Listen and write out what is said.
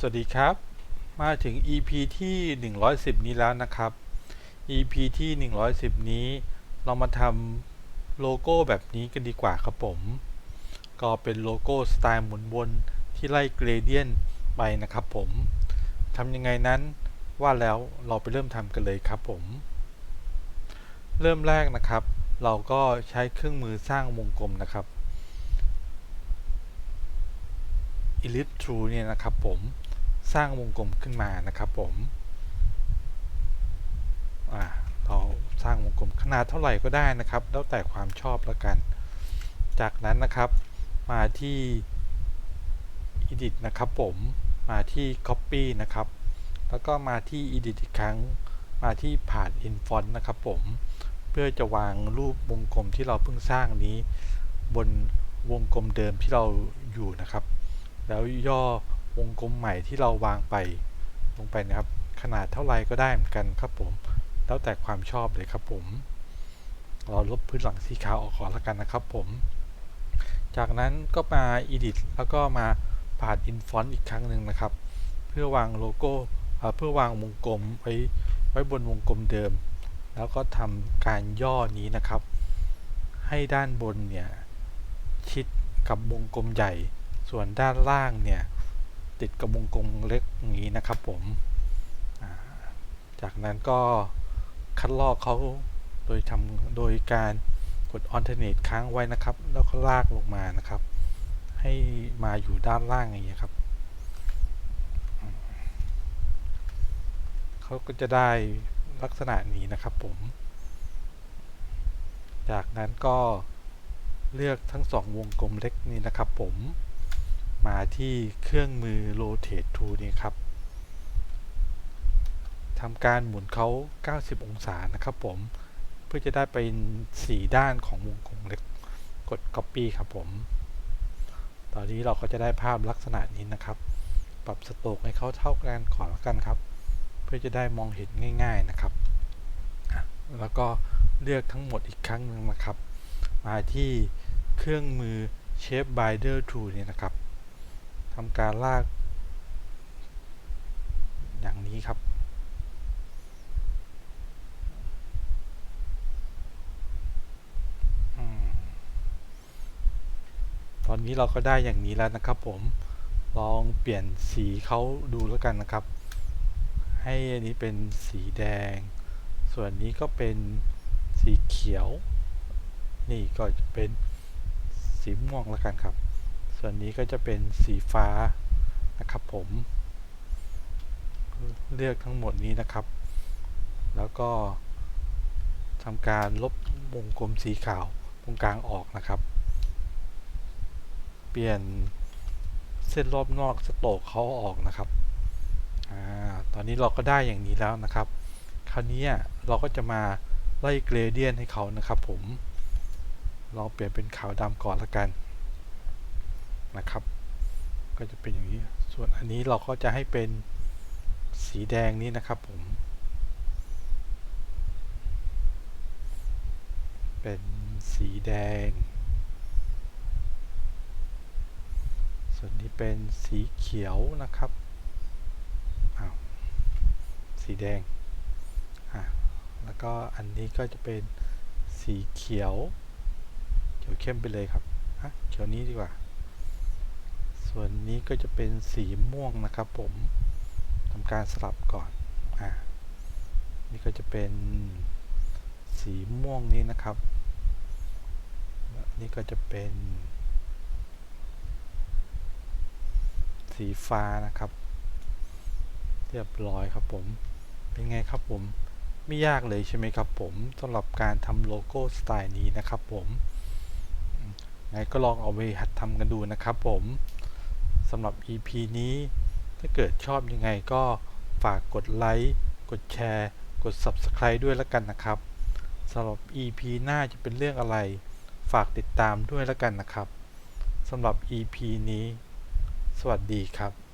สวัสดีครับ มาถึง EP ที่ 110 นี้แล้วนะครับ EP ที่ 110 นี้ เรามาทำโลโก้แบบนี้กันดีกว่าครับผม ก็เป็นโลโก้สไตล์หมุนวนที่ไล่เกรเดียนไปนะครับผมทำยังไงนั้นว่าแล้วเราไปเริ่มทำกันเลยครับผม เริ่มแรกนะครับ เราก็ใช้เครื่องมือสร้างวงกลมนะครับ Ellipse Tool เนี่ยนะครับผม สร้างวงกลมขึ้นมานะครับผมเราสร้างวงกลมขนาดเท่าไหร่ก็ได้นะครับ แล้วแต่ความชอบแล้วกัน จากนั้นนะครับมาที่ Edit นะครับผมมาที่ Copy นะครับ แล้วก็มาที่ Edit อีกครั้ง มาที่ผ่าน In Font นะครับผม เพื่อจะวางรูปวงกลมที่เราเพิ่งสร้างนี้ บนวงกลมเดิมที่เราอยู่นะครับ แล้วย่อ วงกลมใหม่ที่เราวางไปลงไปนะครับ ขนาดเท่าไรก็ได้เหมือนกันครับผม แล้วแต่ความชอบเลยครับผม เราลบพื้นหลังสีขาวออกก่อนล้วกันนะครับผม จากนั้นก็มา edit แล้วก็มาผ่าน in font อีกครั้งหนึ่งนะครับ เพื่อวางโลโก้เเพื่อวางวงกลมไว้ไว้บนวงกลมเดิม แล้วก็ทำการย่อนี้นะครับ ให้ด้านบนเนี่ยชิดกับวงกลมใหญ่ ส่วนด้านล่างเนี่ย ติดกับวงกลมเล็กอย่างนี้นะครับผม จากนั้นก็คัดลอกเขาโดยทำโดยการกด alternate ค้างไว้นะครับ แล้วก็ลากลงมานะครับ ให้มาอยู่ด้านล่างอย่างนี้ครับเขาก็จะได้ลักษณะนี้นะครับผม จากนั้นก็เลือกทั้งสองวงกลมเล็กนี้นะครับผม มาที่เครื่องมือ rotate tool นี่ครับทำการหมุนเขา 90 องศานะครับผม เพื่อจะได้เป็น 4 ด้านของวงกลมเล็ก กด copy ครับผม ตอนนี้เราก็จะได้ภาพลักษณะนี้นะครับ ปรับสโตกให้เขาเท่ากันก่อนแล้วกันครับ เพื่อจะได้มองเห็นง่าย ๆนะครับ แล้วก็เลือกทั้งหมดอีกครั้งหนึ่งนะครับ มาที่เครื่องมือ Shape Binder Tool เนี่ยนะครับ ทำการลาก อย่างนี้ครับ ตอนนี้เราก็ได้อย่างนี้แล้วนะครับผม ลองเปลี่ยนสีเขาดูแล้วกันนะครับ ให้อันนี้เป็นสีแดง ส่วนนี้ก็เป็นสีเขียว นี่ก็จะเป็นสีม่วงแล้วกันครับ ส่วนนี้ก็จะเป็นสีฟ้านะครับผม เลือกทั้งหมดนี้นะครับ แล้วก็ทำการลบวงกลมสีขาวตรงกลางออกนะครับ เปลี่ยนเส้นรอบนอกสโตกเขาออกนะครับอตอนนี้เราก็ได้อย่างนี้แล้วนะครับ คราวนี้เราก็จะมาไล่เกรเดียนให้เขานะครับผม ลองเปลี่ยนเป็นขาวดำก่อนละกัน นะครับ ก็จะเป็นอย่างนี้ ส่วนอันนี้เราก็จะให้เป็นสีแดงนี้นะครับผม เป็นสีแดง ส่วนนี้เป็นสีเขียวนะครับอ้าวสีแดงอะแล้วก็อันนี้ก็จะเป็นสีเขียว เขียวเข้มไปเลยครับอะเขียวนี้ดีกว่า ส่วนนี้ก็จะเป็นสีม่วงนะครับผมทำการสลับก่อนอะนี่ก็จะเป็นสีม่วงนี้นะครับ นี่ก็จะเป็น สีฟ้านะครับ เรียบร้อยครับผม เป็นไงครับผม ไม่ยากเลยใช่ไหมครับผมสำหรับการทำโลโก้สไตล์นี้นะครับผมไงก็ลองเอาไปหัดทำกันดูนะครับผม สำหรับ EP นี้ ถ้าเกิดชอบยังไงก็ฝากกดไลค์กดแชร์ กด Subscribe ด้วยแล้วกันนะครับสำหรับ EP หน้าจะเป็นเรื่องอะไร ฝากติดตามด้วยแล้วกันนะครับสำหรับ EP นี้ สวัสดีครับ